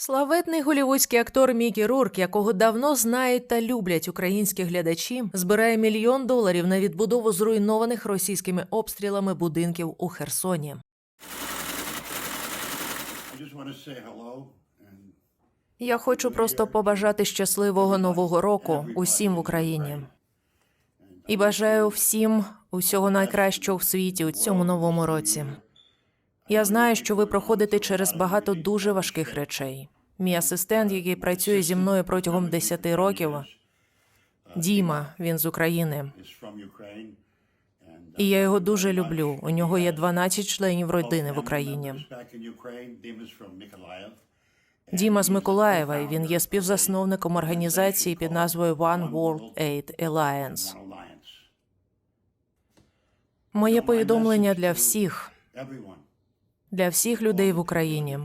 Славетний голівудський актор Мікі Рурк, якого давно знають та люблять українські глядачі, збирає мільйон доларів на відбудову зруйнованих російськими обстрілами будинків у Херсоні. Я хочу просто побажати щасливого нового року усім в Україні. І бажаю всім усього найкращого в світі у цьому новому році. Я знаю, що ви проходите через багато дуже важких речей. Мій асистент, який працює зі мною протягом 10 років, Діма, він з України. І я його дуже люблю. У нього є 12 членів родини в Україні. Діма з Миколаєва, і він є співзасновником організації під назвою One World Aid Alliance. Моє повідомлення для всіх. Для всіх людей в Україні.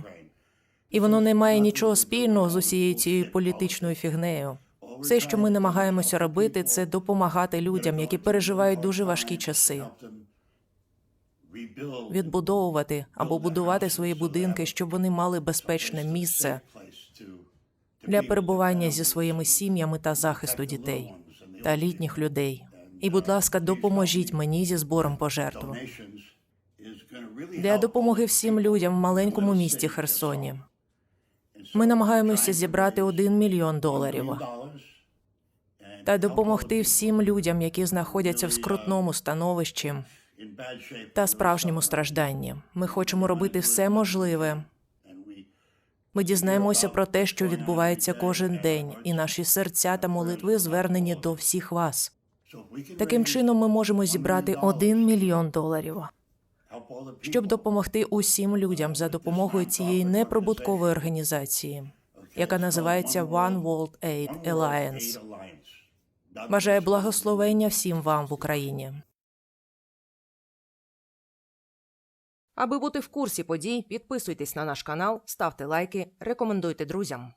І воно не має нічого спільного з усією цією політичною фігнею. Все, що ми намагаємося робити, це допомагати людям, які переживають дуже важкі часи, відбудовувати або будувати свої будинки, щоб вони мали безпечне місце для перебування зі своїми сім'ями та захисту дітей та літніх людей. І, будь ласка, допоможіть мені зі збором пожертв для допомоги всім людям в маленькому місті Херсоні. Ми намагаємося зібрати один мільйон доларів та допомогти всім людям, які знаходяться в скрутному становищі та справжньому стражданні. Ми хочемо робити все можливе. Ми дізнаємося про те, що відбувається кожен день, і наші серця та молитви звернені до всіх вас. Таким чином, ми можемо зібрати один мільйон доларів, щоб допомогти усім людям за допомогою цієї неприбуткової організації, яка називається One World Aid Alliance. Бажаю благословення всім вам в Україні. Аби бути в курсі подій, підписуйтесь на наш канал, ставте лайки, рекомендуйте друзям.